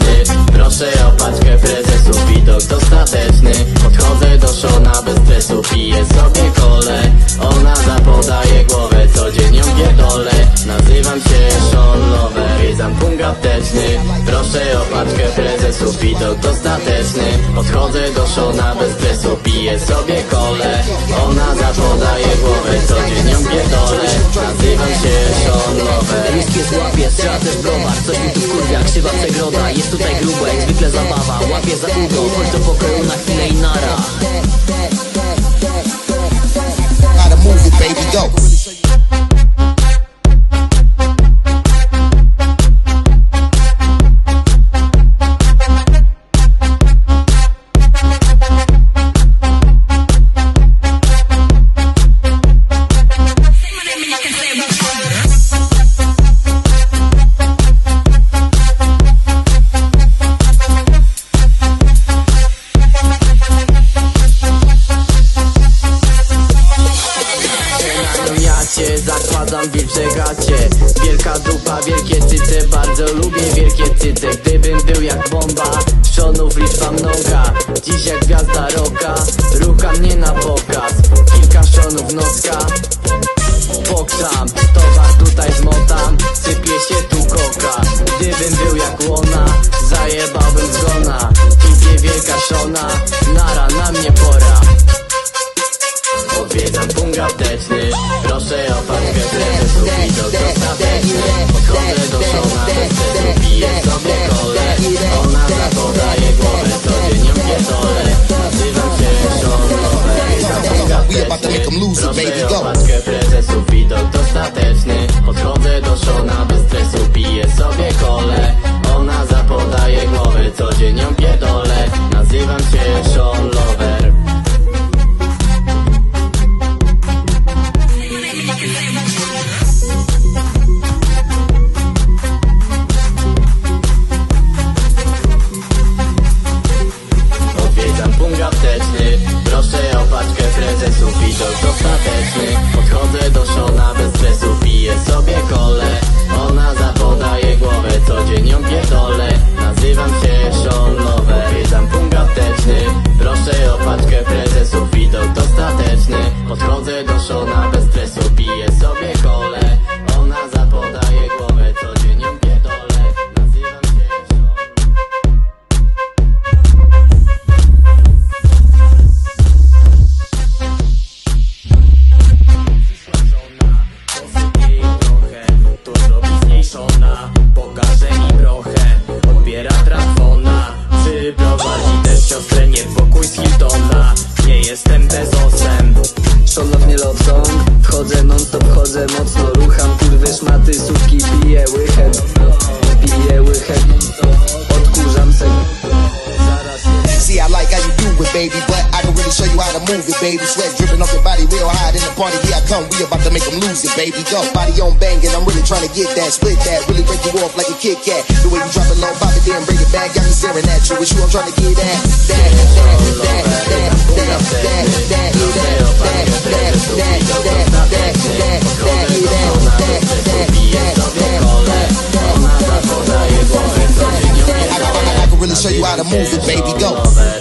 apteczny Proszę o paczkę prezesów Widok dostateczny Podchodzę do Szona bez stresu Piję sobie kole. Ona zapodaje głowę Co dzień ją pierdolę Nazywam się Sean Lover Wiedzam pung apteczny. Proszę o paczkę prezesów Widok dostateczny Podchodzę do Szona bez stresu Piję sobie kole. Ona zapodaje głowę Co dzień ją pierdolę Nazywam też browar Coś mi tu wkurwia, krzywa przegroda Jest tutaj grubo, jak zwykle zabawa Łapie za udo, chodź do pokoju na chwilę wilcze gacie. Wielka dupa, wielkie cyce Bardzo lubię wielkie cyce. Gdybym był jak bomba Trzonów liczba mnoga Dziś jak gwiazda roka Rucha mnie na pokaz Kilka szonów nocka Pokrzam, towar tutaj zmotam Sypie się tu koka. Gdybym był jak łona Zajebałbym zgona We about to make 'em lose it, baby, go. Szmaty, sówki, piję łychę Piję odkurzam se See, I like how you do it, baby, but I can really show you how to move it, baby. Sweat dripping off your body real hard in the party. Here I come, we about to make them lose it, baby. Go, body on banging, I'm really trying to get that, split that, really break you off like a Kit Kat. The way you drop it low, pop it then bring it back, got me staring at you. It's you I'm trying to get at. That, that, that, that, that, that, that, that, that, that, that, that, that, that, show you how to move it, baby. Go.